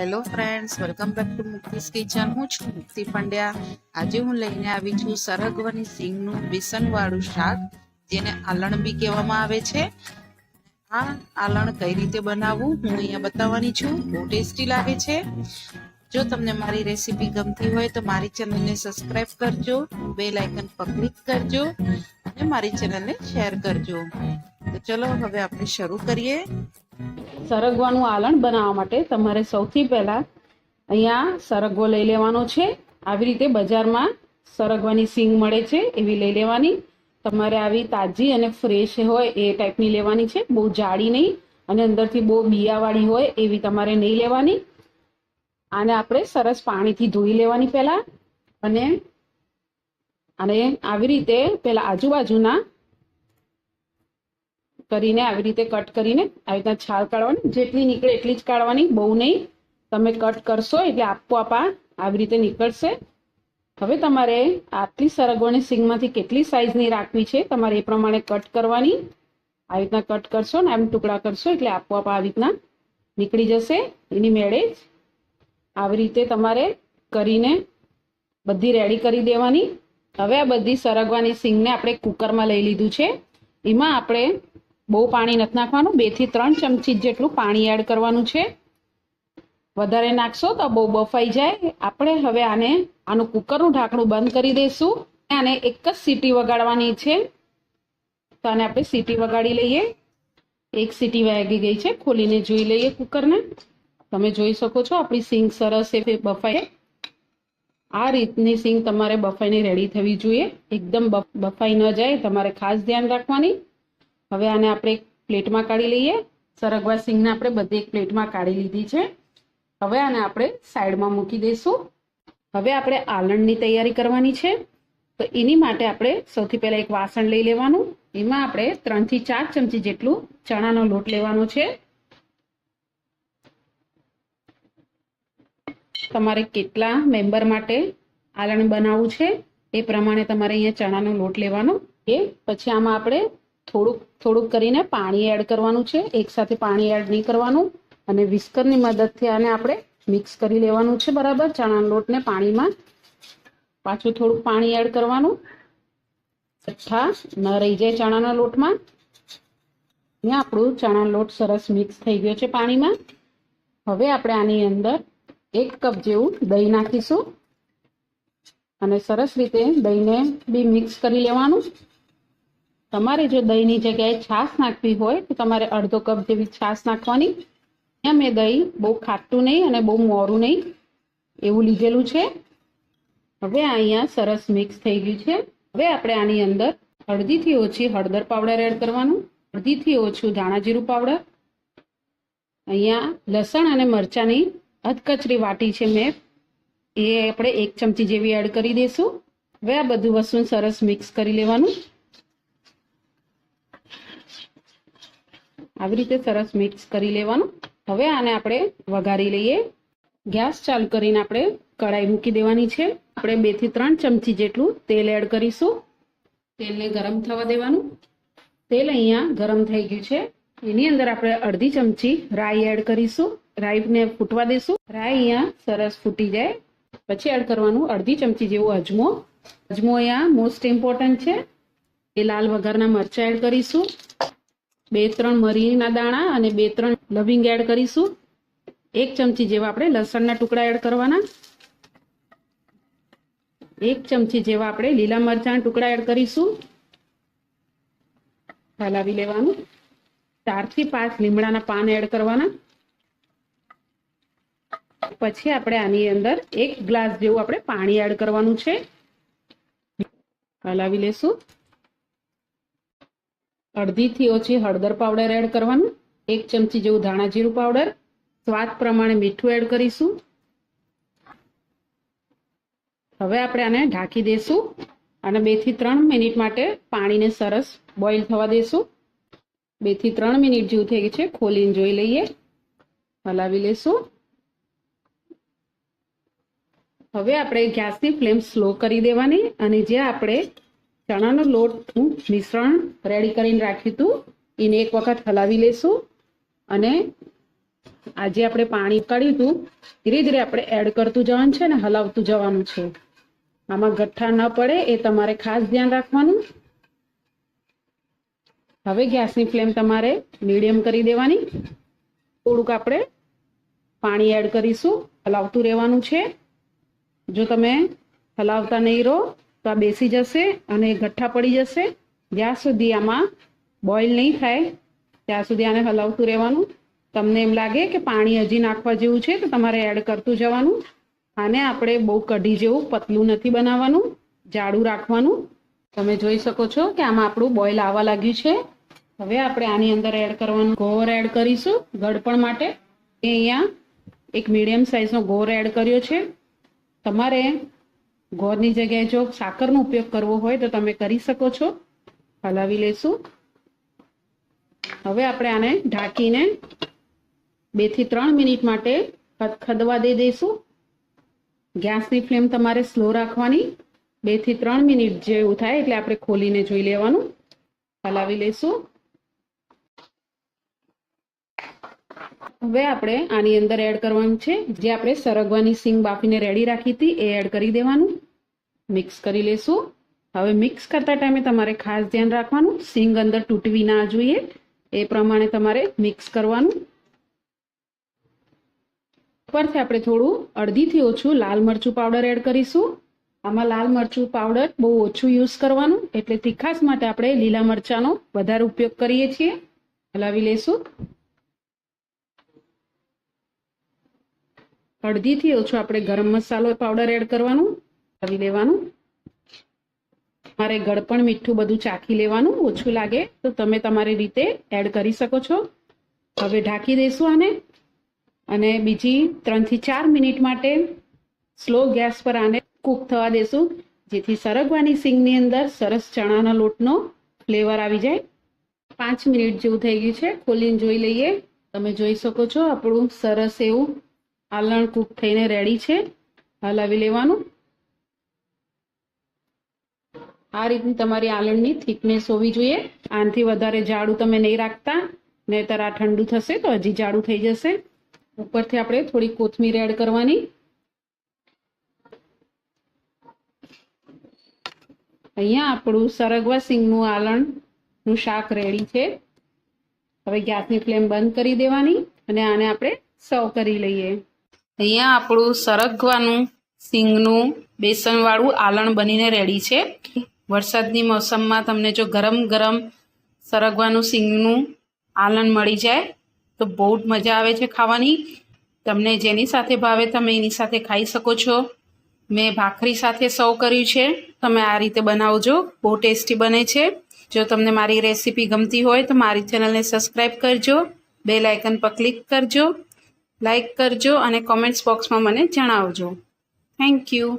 Hello friends welcome back to Mukti's kitchen હું છું મુક્તિ પંડ્યા. આજે હું લઈને આવી છું સરગવાની સિંગનું બેસનવાળું શાક, જેને આલણ બી કહેવામાં આવે છે. આ આલણ કઈ રીતે બનાવવું, હું અહીંયા બતાવવાની છું. બહુ ટેસ્ટી લાગે છે. જો તમને મારી રેસીપી ગમતી હોય તો મારી ચેનલને સબસ્ક્રાઇબ કરજો બેલ આઇકન પર ક્લિક કરજો અને મારી ચેનલને શેર કરજો. તો ચલો હવે આપણે શરૂ કરીએ. સરગવાનું આલણ બનાવવા માટે તમારે સૌથી પહેલાં અહીંયા સરગવો લઈ લેવાનો છે. આવી રીતે બજારમાં સરગવાની સિંગ મળે છે, એવી લઈ લેવાની. તમારે આવી તાજી અને ફ્રેશ હોય એ ટાઈપની લેવાની છે. બહુ જાડી નહીં અને અંદરથી બહુ બિયાવાળી હોય એવી તમારે નહીં લેવાની. આને આપણે સરસ પાણીથી ધોઈ લેવાની પહેલા અને અને આવી રીતે પેલા આજુબાજુના કરીને આવી રીતે કટ કરીને આવી રીતના છાલ કાઢવાની. જેટલી નીકળે એટલી જ કાઢવાની. બહુ નહીં. તમે કટ કરશો એટલે આપોઆપ આવી રીતે નીકળશે. હવે તમારે આટલી સરગવાની સિંગમાંથી કેટલી સાઈઝની રાખવી છે તમારે એ પ્રમાણે કટ કરવાની. આવી રીતના કટ કરશો ને એમ ટુકડા કરશો એટલે આપોઆપ આવી રીતના નીકળી જશે. એની મેળે જ આવી રીતે તમારે કરીને બધી રેડી કરી દેવાની. હવે આ બધી સરગવાની સિંગને આપણે કુકરમાં લઈ લીધું છે. એમાં આપણે બહુ પાણી નથી નાખવાનું. બેથી ત્રણ ચમચી જેટલું પાણી એડ કરવાનું છે. વધારે નાખશો તો બહુ બફાઈ જાય. આપણે હવે આને, આનું કુકરનું ઢાંકણું બંધ કરી દઈશું. આને એક જ સીટી વગાડવાની છે. તો આને આપણે સીટી વગાડી લઈએ. એક સીટી વાગી ગઈ છે. ખોલીને જોઈ લઈએ કુકરને. તમે જોઈ શકો છો, આપણી સિંગ સરસ એ બફાઈ આ રીતની સિંગ તમારે બફાઈને રેડી થવી જોઈએ. એકદમ બફાઈ ન જાય, તમારે ખાસ ધ્યાન રાખવાની. હવે આને આપણે એક પ્લેટમાં કાઢી લઈએ. સરગવા સિંગને આપણે બધી એક પ્લેટમાં કાઢી લીધી છે. હવે આને આપણે સાઈડમાં મૂકી દઈશું. હવે આપણે આલણની તૈયારી કરવાની છે. તો એની માટે આપણે સૌથી પહેલાં એક વાસણ લઈ લેવાનું. એમાં આપણે ત્રણથી ચાર ચમચી જેટલું ચણાનો લોટ લેવાનો છે. તમારે કેટલા મેમ્બર માટે આલણ બનાવવું છે, એ પ્રમાણે તમારે અહીંયા ચણાનો લોટ લેવાનો. એ પછી આમાં આપણે થોડુંક થોડુંક કરીને પાણી એડ કરવાનું છે. એકસાથે પાણી એડ નહીં કરવાનું. અને વિસ્કરની મદદથી આને આપણે મિક્સ કરી લેવાનું છે, બરાબર? ચણાના લોટને પાણીમાં પાછું થોડુંક પાણી એડ કરવાનું. છઠ્ઠા ન રહી જાય ચણાના લોટમાં. અહીંયા આપણું ચણાનો લોટ સરસ મિક્સ થઈ ગયો છે પાણીમાં. હવે આપણે આની અંદર એક કપ જેવું દહીં નાખીશું. અને સરસ રીતે દહીંને બી મિક્સ કરી લેવાનું. તમારે જો દહીંની જગ્યાએ છાશ નાખવી હોય તો તમારે અડધો કપ જેવી છાશ નાખવાની. અહીંયા મેં દહીં બહુ ખાટું નહીં અને બહુ મોરું નહીં એવું લીધેલું છે. હવે અહીંયા સરસ મિક્સ થઈ ગયું છે. હવે આપણે આની અંદર અડધીથી ઓછી હળદર પાવડર એડ કરવાનું. અડધીથી ઓછું ધાણા જીરું પાવડર. અહીંયા લસણ અને મરચાંની અધકચરી વાટી છે મેં. એ આપણે એક ચમચી જેવી એડ કરી દઈશું. હવે આ બધું વસ્તુ સરસ મિક્સ કરી લેવાનું. આવી રીતે સરસ મિક્સ કરી લેવાનું. હવે આને આપણે વઘારી લઈએ. ગેસ ચાલુ કરીને આપણે કઢાઈ મૂકી દેવાની છે. આપણે બેથી ત્રણ ચમચી જેટલું તેલ એડ કરીશું. તેલને ગરમ થવા દેવાનું. તેલ અહીંયા ગરમ થઈ ગયું છે. એની અંદર આપણે અડધી ચમચી રાઈ એડ કરીશું. રાઈને ફૂટવા દેશું. રાઈ અહીંયા સરસ ફૂટી જાય. પછી એડ કરવાનું અડધી ચમચી જેવો અજમો. અજમો અહીંયા મોસ્ટ ઇમ્પોર્ટન્ટ છે. એ લાલ વઘારના મરચા એડ કરીશું. બે ત્રણ મરીના દાણા અને બે ત્રણ લવિંગ એડ કરીશું. એક ચમચી જેવા આપણે લસણના ટુકડા એડ કરવાના. એક ચમચી જેવા આપણે લીલા મરચાંના ટુકડા એડ કરીશું. હલાવી લેવાનું. ચારથી પાંચ લીમડાના પાન એડ કરવાના. પછી આપણે આની અંદર એક ગ્લાસ જેવું આપણે પાણી એડ કરવાનું છે. હલાવી લેશું. અડધીથી ઓછી હળદર પાવડર એડ કરવાનું. એક ચમચી જેવું ધાણા જીરું પાવડર સ્વાદ પ્રમાણે મીઠું એડ કરીશું. હવે આપણે આને ઢાંકી દઈશું અને બેથી ત્રણ મિનિટ માટે પાણીને સરસ બોઇલ થવા દઈશું બેથી ત્રણ મિનિટ જેવું થઈ ગયું છે. ખોલીને જોઈ લઈએ. હલાવી લેશું. હવે આપણે ગેસની ફ્લેમ સ્લો કરી દેવાની અને જે આપણે ચણાનો લોટનું મિશ્રણ રેડી કરીને રાખ્યું હતું એને એક વખત હલાવી લેશું અને આજે આપણે પાણી કાઢ્યું હતું, ધીરે ધીરે આપણે એડ કરતું જવાનું છે ને હલાવતું જવાનું છે. આમાં ગઠ્ઠા ન પડે એ તમારે ખાસ ધ્યાન રાખવાનું. હવે ગેસની ફ્લેમ તમારે મીડિયમ કરી દેવાની. થોડુંક આપણે પાણી એડ કરીશું, હલાવતું રહેવાનું છે. જો તમે હલાવતા નહીં રહો, તો આ બેસી જશે અને ગઠ્ઠા પડી જશે. જ્યાં સુધી આમાં બોઇલ નહીં થાય, ત્યાં સુધી આને હલાવતું રહેવાનું. તમને એમ લાગે કે પાણી હજી નાખવા જેવું છે, તો તમારે એડ કરતું જવાનું. આને આપણે બહુ કઢી જેવું પતલું નથી બનાવવાનું, જાડું રાખવાનું. તમે જોઈ શકો છો કે આમાં આપણું બોઇલ આવવા લાગ્યું છે. હવે આપણે આની અંદર એડ કરવાનું. ગોળ એડ કરીશું ગળપણ માટે. અહીંયા એક મીડિયમ સાઇઝનો ગોળ એડ કર્યો છે. તમારે ગોળની જગ્યાએ જો સાકરનો ઉપયોગ કરવો હોય તો તમે કરી શકો છો. હલાવી લેશું. હવે આપણે આને ઢાંકીને બેથી ત્રણ મિનિટ માટે ખદવા દઈ દઈશું. ગેસની ફ્લેમ તમારે સ્લો રાખવાની. બેથી ત્રણ મિનિટ જેવું થાય એટલે આપણે ખોલીને જોઈ લેવાનું. હલાવી લઈશું હવે આપણે આની અંદર એડ કરવાનું છે. જે આપણે સરગવાની સિંગ બાફીને રેડી રાખી હતી, એ એડ કરી દેવાનું. મિક્સ કરી લેશું. હવે મિક્સ કરતા ટાઈમે તમારે ખાસ ધ્યાન રાખવાનું. સિંગ અંદર તૂટવી ના જોઈએ. એ પ્રમાણે તમારે મિક્સ કરવાનું. ઉપરથી આપણે થોડું અડધીથી ઓછું લાલ મરચું પાવડર એડ કરીશું. આમાં લાલ મરચું પાવડર બહુ ઓછું યુઝ કરવાનું. એટલે તીખાસ માટે આપણે લીલા મરચાંનો વધારે ઉપયોગ કરીએ છીએ. હલાવી લેશું. અડધીથી ઓછું આપણે ગરમ મસાલો પાવડર એડ કરવાનું આવી લેવાનું. મારે ગળપણ મીઠું બધું ચાખી લેવાનું, ઓછું લાગે તો તમે તમારી રીતે એડ કરી શકો છો. હવે ઢાંકી દઈશું આને. અને બીજી ત્રણથી ચાર મિનિટ માટે સ્લો ગેસ પર આને કૂક થવા દેશું, જેથી સરગવાની સિંગની અંદર સરસ ચણાના લોટનો ફ્લેવર આવી જાય. પાંચ મિનિટ જેવું થઈ ગયું છે. ખોલીને જોઈ લઈએ. તમે જોઈ શકો છો આપણું સરસ એવું આલણ કૂક થઈને રેડી છે. હલાવી લેવાનું. આ રીતની તમારી આલણની થિકનેસ હોવી જોઈએ. આનાથી વધારે જાડું તમે નહીં રાખતા. નહીતર આ ઠંડુ થશે તો હજી જાડું થઈ જશે. ઉપરથી આપણે થોડી કોથમીર એડ કરવાની. અહીંયા આપણું સરગવા સિંગનું આલણનું શાક રેડી છે. હવે ગેસની ફ્લેમ બંધ કરી દેવાની અને આને આપણે સર્વ કરી લઈએ. અહીંયા આપણું સરગવાનું સિંગનું બેસનવાળું આલણ બનીને રેડી છે. વરસાદની મોસમમાં તમને જો ગરમ ગરમ સરગવાનું સિંગનું આલણ મળી જાય તો બહુ જ મજા આવે છે ખાવાની. તમને જેની સાથે ભાવે તમે એની સાથે ખાઈ શકો છો. મેં ભાખરી સાથે સર્વ કર્યું છે. તમે આ રીતે બનાવજો. બહુ ટેસ્ટી બને છે. જો તમને મારી રેસીપી ગમતી હોય તો મારી ચેનલને સબસ્ક્રાઈબ કરજો. બે લાઇકન પર ક્લિક કરજો. લાઈક કરજો અને કોમેન્ટ્સ બોક્સમાં મને જણાવજો. Thank you